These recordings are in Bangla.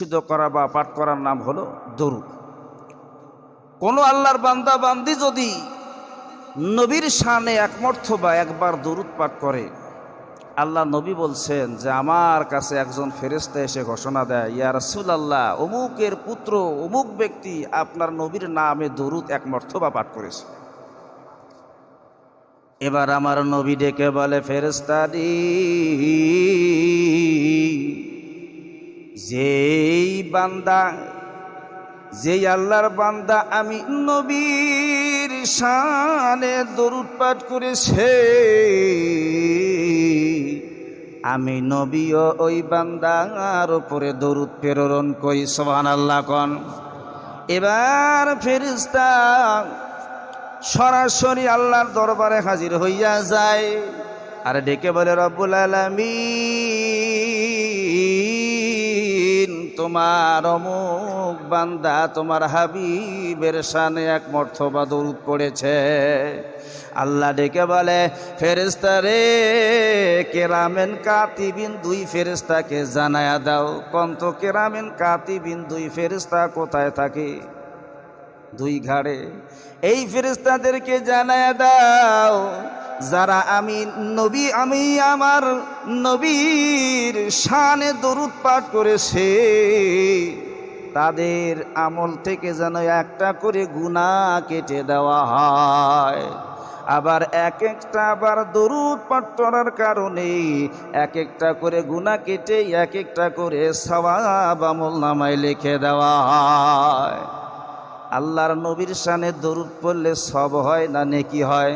শুদ্ধ করা বা পাঠ করার নাম হলো দরুদ। কোনো আল্লাহর বান্দা বান্দি যদি নবীর শানে একমর্থ বা একবার দরুদ পাঠ করে, আল্লাহ নবী বলছেন যে, আমার কাছে একজন ফেরেস্তা এসে ঘোষণা দেয়, ইয়া রসুল আল্লাহ অমুকের পুত্র, অমুক ব্যক্তি আপনার নবীর নামে দরুদ একমর্থ বা পাঠ করেছে। এবার আমার নবী ডেকে বলে ফেরেস্তারি যেই বান্দা, যেই আল্লাহর বান্দা, আমি নবীর শানে দরুদ পাঠ করেছে। আমি নবীও ওই বান্দার উপরে দরুদ প্রেরণ করি সোহান আল্লাহ কন। এবার ফেরিস্তা সরাসরি আল্লাহর দরবারে হাজির হইয়া যায়। আর ডেকে বলে, রব্বুল আলমিন তোমার অমুক বান্দা তোমার হাবিবের সানে এক মর্থবা দরুদ পড়েছে। আল্লাহ ডেকে বলে ফেরেস্তারে কেরামেন কাতিবিন দুই ফেরেস্তাকে জানায়া দাও। কন্ত কেরামেন কাতিবিন দুই ফেরেস্তা কোথায় থাকে? দুই ঘাড়ে। এই ফেরেস্তাদেরকে জানায় দাও যারা আমি নবী, আমি আমার নবীর শানে দরুদ পাঠ করেছে, তাদের আমল থেকে যেন একটা করে গুণা কেটে দেওয়া হয়। আবার এক একটা আবার দরুদ পাঠ করার কারণে এক একটা করে গুণা কেটে, এক একটা করে সওয়াব আমল নামায় লিখে দেওয়া হয়। আল্লাহর নবীর শানে দরুদ পড়লে সব হয় না, নেকি হয়?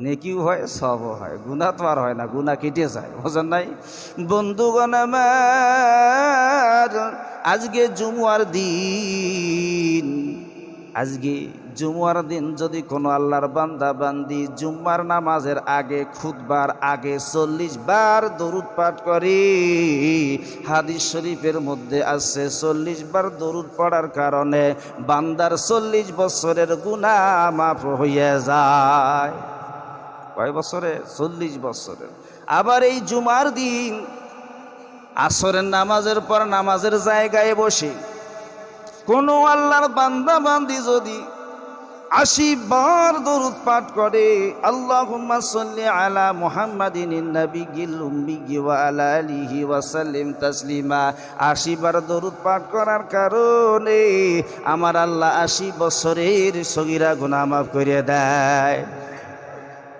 নেকিও হয় সব হয়। গুণা তো আর হয় না গুণা কেটে যায়। বোঝেন নাই? বন্ধুগণ আমার, আজকে জুমুয়ার দিন। আজকে জুমার দিন যদি কোনো আল্লাহর বান্দা বান্দি জুম্মার নামাজের আগে খুদবার আগে চল্লিশ বার দরুদ পাঠ করে, হাদিস শরীফের মধ্যে আছে চল্লিশ বার দরুদ পড়ার কারণে বান্দার চল্লিশ বছরের গুণা মাফ হইয়া যায়। কয় বছরে? চল্লিশ বছরের। আবার এই জুমার দিন আসরের নামাজের পর নামাজের জায়গায় বসে কোনো আল্লাহর বান্দা বান্দি যদি আশি বার দরুদ পাঠ করে, আল্লাহুম্মা সাল্লি আলা মুহাম্মাদিন নবিয়িল উম্মি ওয়া আলা তাসলিমা। আশি বার দরুদ পাঠ করার কারণে আমার আল্লাহ আশি বছরের সগিরা গুনাহ মাফ করে দেয়।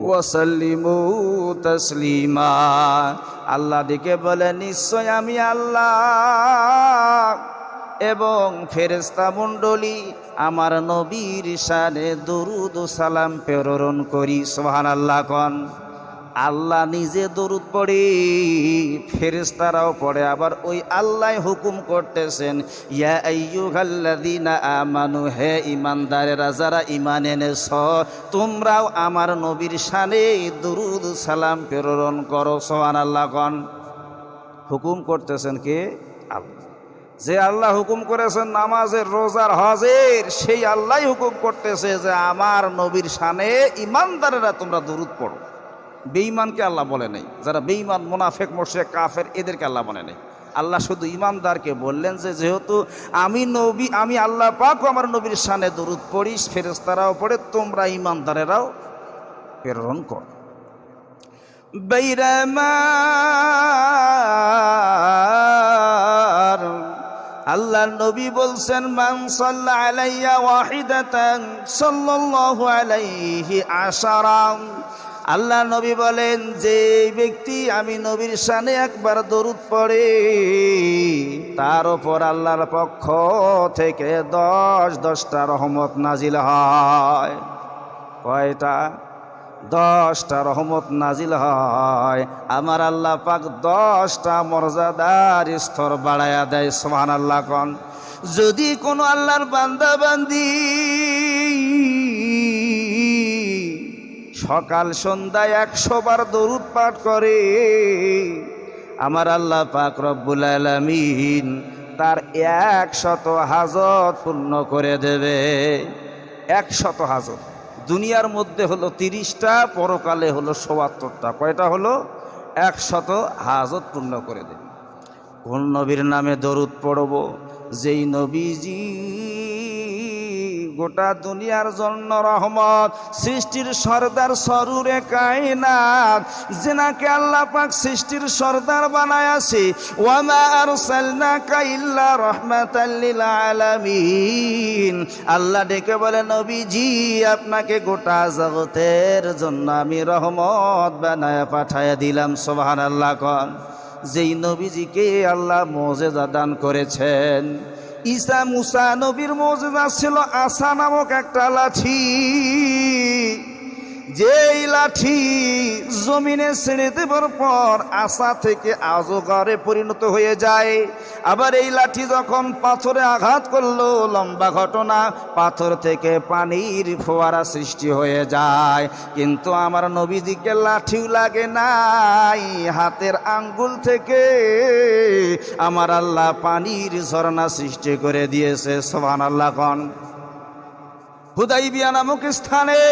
ওয়াসাল্লিমু তসলিমা। আল্লাহ দিকে বলে, নিশ্চয় আমি আল্লাহ। এবং ফেরেস্তা মণ্ডলী আমার নবীর সালে দরুদ সালাম প্রেরণ করি সোহান আল্লাহ কন। আল্লাহ নিজে দরুদ পড়ে ফেরেস্তারাও পড়ে, আবার ওই আল্লাহ হুকুম করতেছেন আমানু, হে ইমানদারেরা যারা ঈমান এনেছ, তোমরাও আমার নবীর শানে দরুদ সালাম প্রেরণ করো সোহান আল্লাহ কন। হুকুম করতেছেন কে? আল্লাহ। যে আল্লাহ হুকুম করেছেন নামাজের, রোজার, হজের, সেই আল্লাহ হুকুম করতেছে যে আমার নবীর শানে ইমানদারেরা তোমরা দরুদ পড়ো। বেঈমানকে আল্লাহ বলে নেই। যারা বেঈমান, মোনাফেক মোর্শেক কাফের, এদেরকে আল্লাহ বলে নেই। আল্লাহ শুধু ইমানদারকে বললেন যে, যেহেতু আমি নবী, আমি আল্লাহ পাক, আমার নবীর শানে দরুদ পড়িস ফেরেস্তারাও পড়ে, তোমরা ইমানদারেরাও প্রেরণ কর। বাইরামার আল্লাহর নবী বলছেন, মান সাল্লা আলাইয়া ওয়াহিদাতান সাল্লাল্লাহু আলাইহি আশারা আল্লাহ নবী বলেন যে ব্যক্তি আমি নবীর শানে একবার দরুদ পড়ে, তার ওপর আল্লাহর পক্ষ থেকে দশ দশটা রহমত নাজিল হয়। কয়টা? দশটা রহমত নাজিল হয়। আমার আল্লাহ পাক দশটা মর্যাদার স্তর বাড়াইয়া দেয় সোহান আল্লাহ কন। যদি কোনো আল্লাহর বান্দা বান্দি সকাল সন্ধ্যায় একশো বার দরুদ পাঠ করে। আমার আল্লাহ পাক রব্বুল আলমিন তার একশত হাজত পূর্ণ করে দেবে। একশত হাজত। দুনিয়ার মধ্যে হলো তিরিশটা, পরকালে হলো সোয়াত্তরটা কয়টা হলো? একশত হাজত পূর্ণ করে দেবে। কোন নবীর নামে দরুদ পড়ব? যেই নবীজি গোটা দুনিয়ার জন্য রহমত। সৃষ্টির সর্দার সরুরে কায়নাত। যেনাকে আল্লাহ পাক সৃষ্টির সর্দার বানায় আছে ওয়ামা আরসালনাকা ইল্লা রাহমাতাল লিল আলামিন। আল্লাহ ডেকে বলে, নবীজি, আপনাকে গোটা জগতের জন্য আমি রহমত বানায় পাঠায় দিলাম। সুবহানাল্লাহ কন। যেই নবীজিকে আল্লাহ মোজেজা দান করেছেন। ঈসা মুসা নবীর মজুদা ছিল আসা নামক একটা লাঠি। যেই লাঠি জমিনে ছেড়ে দেবার পর আশা থেকে আজগারে পরিণত হয়ে যায়। আবার এই লাঠি যখন পাথরে আঘাত করল, লম্বা ঘটনা, পাথর থেকে পানির ফোয়ারা সৃষ্টি হয়ে যায়। কিন্তু আমার নবীজিকে লাঠিও লাগে নাই, হাতের আঙ্গুল থেকে আমার আল্লাহ পানির ঝর্ণা সৃষ্টি করে দিয়েছে সোহান আল্লাহ কন। হুদাইবিয়া নামক স্থানে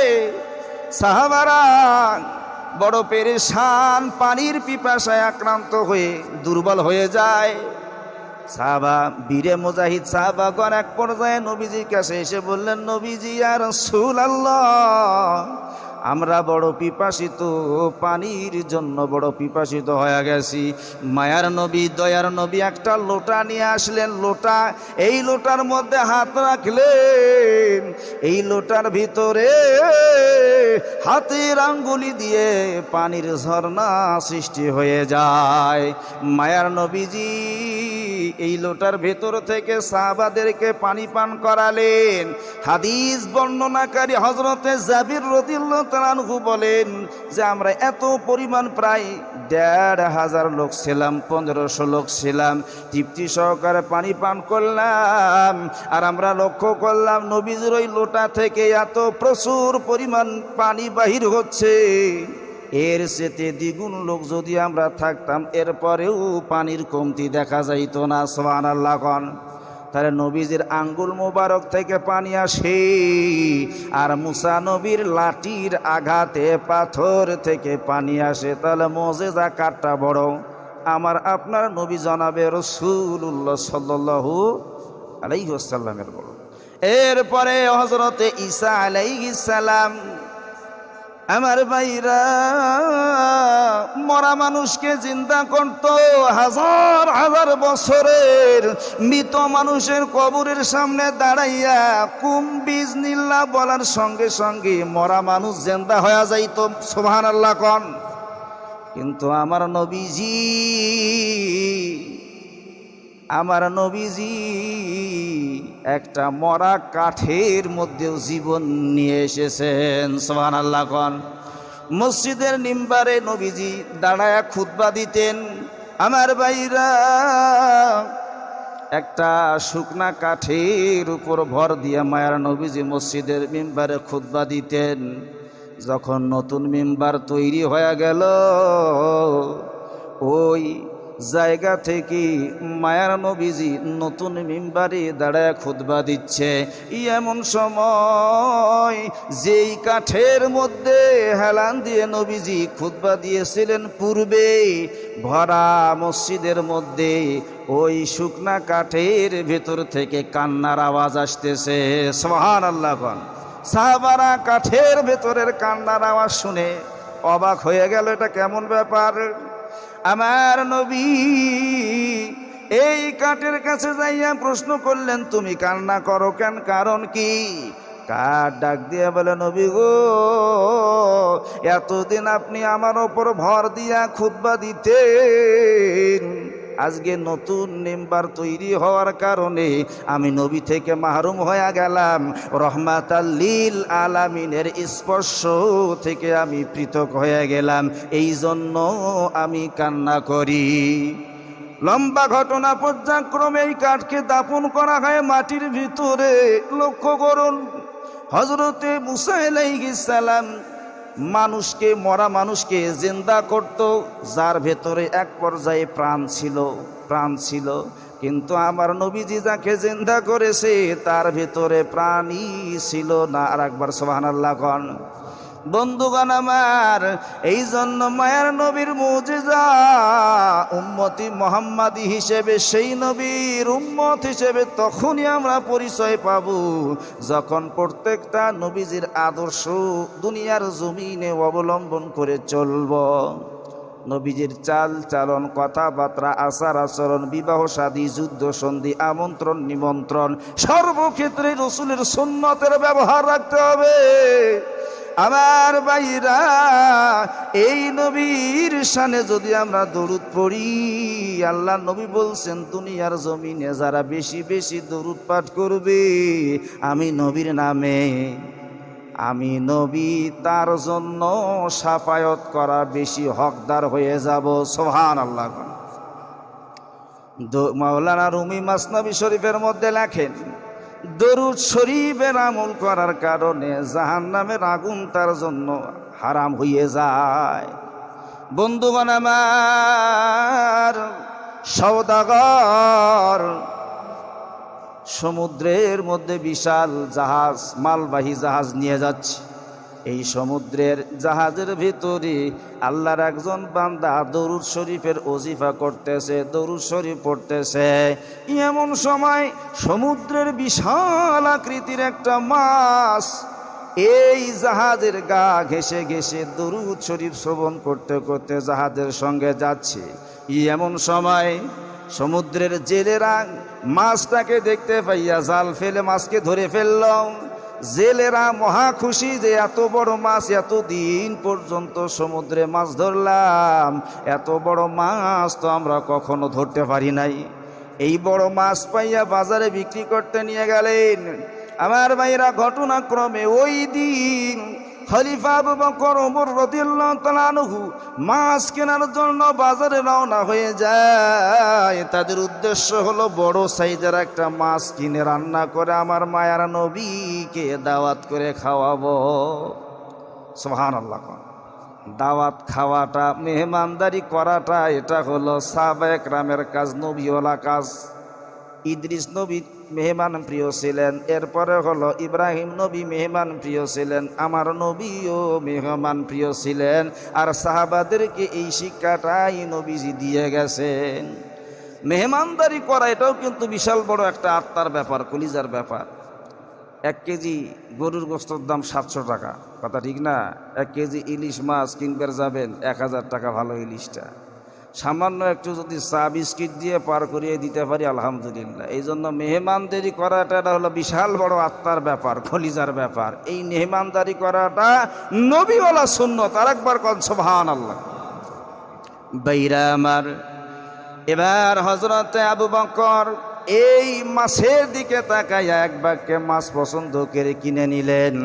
সাহাবারা বড় পেরেশান, পানির পিপাসায় আক্রান্ত হয়ে দুর্বল হয়ে যায়। সাহাবা, বীরে মুজাহিদ সাহাবা গর এক পর্যায়ে নবীজির কাছে এসে বললেন, নবীজি আর সুল আল্লাহ আমরা বড় পিপাসিত, পানির জন্য বড় পিপাসিত হয়ে গেছি। মায়ার নবী, দয়ার নবী একটা লোটা নিয়ে আসলেন, লোটা এই লোটার মধ্যে হাত রাখলেন। এই লোটার ভিতরে হাতের আঙ্গুলি দিয়ে পানির ঝর্ণা সৃষ্টি হয়ে যায়। মায়ার নবীজি এই লোটার ভেতর থেকে সাহাবাদেরকে পানি পান করালেন। হাদিস বর্ণনাকারী হজরতে জাবির তালানহু বলেন যে, আমরা এত পরিমাণ প্রায় দেড় হাজার লোক ছিলাম, পনেরোশো লোক ছিলাম, তৃপ্তি সহকারে পানি পান করলাম। আর আমরা লক্ষ্য করলাম নবীজির ওই লোটা থেকে এত প্রচুর পরিমাণ পানি বাহির হচ্ছে। এর সেতে দ্বিগুণ লোক যদি আমরা থাকতাম, এরপরেও পানির কমতি দেখা যাইত না সোহান আল্লাহ কন। তাহলে নবীজির আঙ্গুল মোবারক থেকে পানি আসে, আর মুসা নবীর লাঠির আঘাতে পাথর থেকে পানি আসে। তাহলে মজেজা কাঠটা বড়। আমার আপনার নবী জানাবে রসুল্লাহ সাল্লাহু আলাইসাল্লামের বড়। এরপরে হজরতে ঈসা আলাইসালাম আমার ভাইরা, মরা মানুষকে চিন্তা করত হাজার হাজার বছরের। মৃত মানুষের কবরের সামনে দাঁড়াইয়া কুম বীজ বলার সঙ্গে সঙ্গে মরা মানুষ জেন্দা হয়ে যাইত সোহান আল্লাহ কন। কিন্তু আমার নবীজি আমার নবীজি একটা মরা কাঠের মধ্যেও জীবন নিয়ে এসেছেন। সোহান আল্লাহ কন। মসজিদের নিম্বারে নবীজি দাঁড়ায়া খুতবা দিতেন। আমার বাইরা একটা শুকনা কাঠের উপর ভর দিয়ে মায়ার নবীজি মসজিদের মিম্বারে খুতবা দিতেন। যখন নতুন মেম্বার তৈরি হয়ে গেল, ওই জায়গা থেকে মায়ার নবীজি নতুন মিম্বারে দাঁড়ায় খুদবা দিচ্ছে। এমন সময় যেই কাঠের মধ্যে হেলান দিয়ে নবীজি খুদবা দিয়েছিলেন পূর্বে, ভরা মসজিদের মধ্যে ওই শুকনা কাঠের ভেতর থেকে কান্নার আওয়াজ আসতেছে। সোহান আল্লাহ সাহাবারা কাঠের ভেতরের কান্নার আওয়াজ শুনে অবাক হয়ে গেল, এটা কেমন ব্যাপার? আমার নবী, এই কাঠের কাছে যাইয়া প্রশ্ন করলেন, তুমি কান্না করো কেন? কারণ কি? কার ডাক দিয়ে বলে, নবী গো, এতদিন আপনি আমার ওপর ভর দিয়া খুতবা দিতেন। আজকে নতুন মেম্বার তৈরি হওয়ার কারণে আমি নবী থেকে মাহরুম হয়ে গেলাম। রহমাত আল্লিল আলামিনের স্পর্শ থেকে আমি পৃথক হয়ে গেলাম। এই জন্য আমি কান্না করি। লম্বা ঘটনা পর্যায়ক্রমে এই কাঠকে দাপন করা হয় মাটির ভিতরে। লক্ষ্য করুন হজরতে মুসাইলাইসালাম মানুষকে, মরা মানুষকে জিন্দা করত, যার ভেতরে এক পর্যায়ে প্রাণ ছিল প্রাণ ছিল। কিন্তু আমার নবীজি যাকে জিন্দা করেছে, তার ভেতরে প্রাণই ছিল না। আর একবার সোহান আল্লাহ বন্ধুগণ আমার এই জন্য মায়ার নবীর মুজিজা উম্মতি মোহাম্মদী হিসেবে, সেই নবীর উম্মত হিসেবে তখনই আমরা পরিচয় পাব। যখন প্রত্যেকটা নবীজির আদর্শ দুনিয়ার জমিনে অবলম্বন করে চলব। নবীজির চাল চালন, কথাবার্তা, আচার আচরণ, বিবাহ সাদী, যুদ্ধ সন্ধি, আমন্ত্রণ নিমন্ত্রণ, সর্বক্ষেত্রে রসুলের সুন্নতের ব্যবহার রাখতে হবে। আমার বাইরা এই নবীর সানে যদি আমরা দরুদ পড়ি, আল্লাহ নবী বলছেন, দুনিয়ার জমিনে যারা বেশি বেশি দরুদ পাঠ করবে, আমি নবীর নামে, আমি নবী তার জন্য সাফায়ত করা বেশি হকদার হয়ে যাব। সোহান আল্লাহ মাওলানা রুমি মাসনবী শরীফের মধ্যে লেখেন দরুদ শরীফের আমল করার কারণে জাহান নামের আগুন তার জন্য হারাম হয়ে যায়। বন্ধুগণ আমার সৌদাগর সমুদ্রের মধ্যে বিশাল জাহাজ, মালবাহী জাহাজ নিয়ে যাচ্ছে। এই সমুদ্রের জাহাজের ভিতরে আল্লাহর একজন বান্দা দরুদ শরীফের ওজিফা করতেছে, দরুদ শরীফ পড়তেছে। এমন সময় সমুদ্রের বিশাল আকৃতির একটা মাছ এই জাহাজের গা ঘেসে ঘেসে দরুদ শরীফ শ্রবণ করতে করতে জাহাজের সঙ্গে যাচ্ছে। ই এমন সময় সমুদ্রের জেলেরা মাছটাকে দেখতে পাইয়া জাল ফেলে মাছকে ধরে ফেললাম জেলেরা মহা খুশি যে এত বড় মাছ এত দিন পর্যন্ত সমুদ্রে মাছ ধরলাম। এত বড় মাছ তো আমরা কখনো ধরতে পারি নাই। এই বড় মাছ পাইয়া বাজারে বিক্রি করতে নিয়ে গেলেন। আমার ভাইরা ঘটনাক্রমে ওই দিন খলিফা আবু বকর, ওমর রাদিয়াল্লাহু তাআলা আনহু মাছ কেনার জন্য বাজারে রওনা হয়ে যায়। তাদের উদ্দেশ্য হলো বড় সাইজের একটা মাছ কিনে রান্না করে আমার মায়ার নবীকে দাওয়াত করে খাওয়াবো। সুবহানাল্লাহ দাওয়াত খাওয়াটা, মেহমানদারি করাটা, এটা হলো সাবেক রামের কাজ নবীওয়ালা কাজ। ইদ্রিস নবী মেহমান প্রিয় ছিলেন, এরপরে হলো ইব্রাহিম নবী মেহমান প্রিয় ছিলেন, আমার নবীও মেহমান প্রিয় ছিলেন, আর সাহাবাদেরকে এই শিক্ষাটাই নবীজি দিয়ে গেছেন। মেহমানদারি করা এটাও কিন্তু বিশাল বড় একটা আত্মার ব্যাপার, কলিজার ব্যাপার। এক কেজি গরুর গোস্তর দাম সাতশো টাকা, কথা ঠিক না? এক কেজি ইলিশ মাছ কিনবার যাবেন, এক হাজার টাকা ভালো ইলিশটা। সামান্য একটু যদি চা বিস্কিট দিয়ে পার করিয়ে দিতে পারি, আলহামদুলিল্লাহ। এই জন্য মেহমানদারি করাটা হলো বিশাল বড় আত্মার ব্যাপার খলিজার ব্যাপার। এই মেহমানদারি করাটা নবীওয়ালা শূন্য তার একবার কনসভান আল্লাহ বাইরা আমার, এবার হজরতে আবু বকর এই মাছের দিকে তাকাইয়া এক বাক্যে মাছ পছন্দ করে কিনে নিলেন।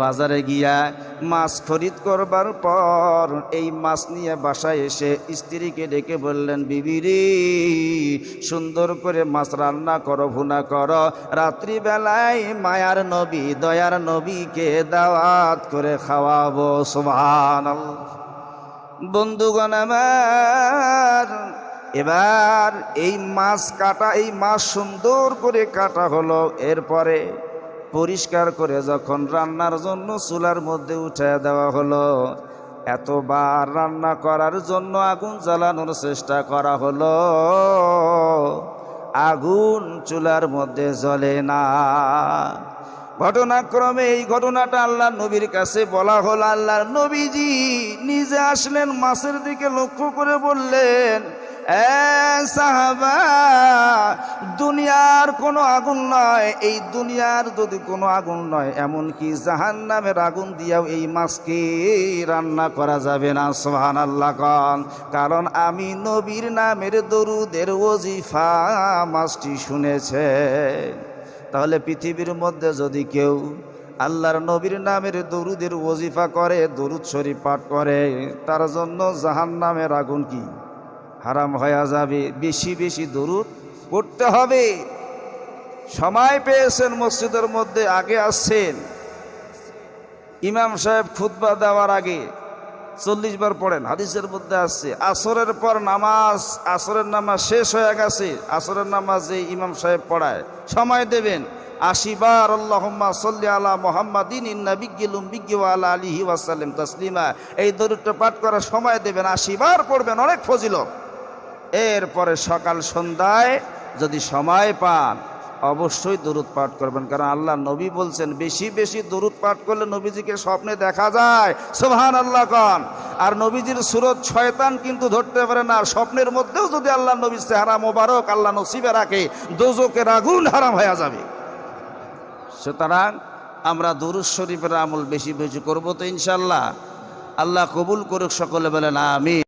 বাজারে গিয়া মাছ খরিদ করবার পর এই মাছ নিয়ে বাসায় এসে স্ত্রীকে ডেকে বললেন বিবিরি সুন্দর করে মাছ রান্না করো, ভুনা করো। রাত্রিবেলায় মায়ার নবী, দয়ার নবীকে দাওয়াত করে খাওয়াবো। সোভান বন্ধুগণ আমার এবার এই মাছ কাটা, এই মাছ সুন্দর করে কাটা হলো। এরপরে পরিষ্কার করে যখন রান্নার জন্য চুলার মধ্যে উঠে দেওয়া হলো, এতবার রান্না করার জন্য আগুন জ্বালানোর চেষ্টা করা হলো। আগুন চুলার মধ্যে জ্বলে না। ঘটনাক্রমে এই ঘটনাটা আল্লাহ নবীর কাছে বলা হলো। আল্লাহ নবীজি নিজে আসলেন, মাছের দিকে লক্ষ্য করে বললেন সাহাবা, দুনিয়ার কোনো আগুন নয়, এই দুনিয়ার যদি কোনো আগুন নয় এমন কি জাহান নামের আগুন দিয়াও এই মাছকে রান্না করা যাবে না সোহান আল্লাহ কন। কারণ আমি নবীর নামের দরুদের ওজিফা মাছটি শুনেছে। তাহলে পৃথিবীর মধ্যে যদি কেউ আল্লাহর নবীর নামের দরুদের ওজিফা করে, দরুদ শরীফ পাঠ করে, তার জন্য জাহান নামের আগুন কি? হারাম হয়ে যাবে, বেশি বেশি দরুদ পড়তে হবে। সময় পেয়েছেন মসজিদের মধ্যে, আগে আসছেন। ইমাম সাহেব খুতবা দেওয়ার আগে চল্লিশ বার পড়েন, হাদিসের মধ্যে আসছে, আসরের পর নামাজ, আসরের নামাজ শেষ হয়ে গেছে, আসরের নামাজ নামাজে ইমাম সাহেব পড়ায়। সময় দেবেন আশিবার আল্লাহম্মা সল্লি আলা মোহাম্মদিন, ইন্না বিজ্ঞিলুম বিজ্ঞি আলা আলিহি ওয়াসাল্লাম তসলিমা। এই দরুদটা পাঠ করার সময় দেবেন আশিবার পড়বেন, অনেক ফজিলত। এরপরে সকাল সন্ধ্যায় যদি সময় পান, অবশ্যই দরুদ পাঠ করবেন। কারণ আল্লাহ নবী বলছেন, বেশি বেশি দরুদ পাঠ করলে নবীজিকে স্বপ্নে দেখা যায়। সোহান আল্লাহ কন। আর নবীজির সুরত শয়তান কিন্তু ধরতে পারে না। স্বপ্নের মধ্যেও যদি আল্লাহ নবী চেহারা মোবারক আল্লাহ নসিবে রাখে দোজকের আগুন হারাম হয়ে যাবে। সুতরাং আমরা দরুদ শরীফের আমল বেশি বেশি করব তো ইনশাল্লাহ আল্লাহ কবুল করুক, সকলে বলেন আমি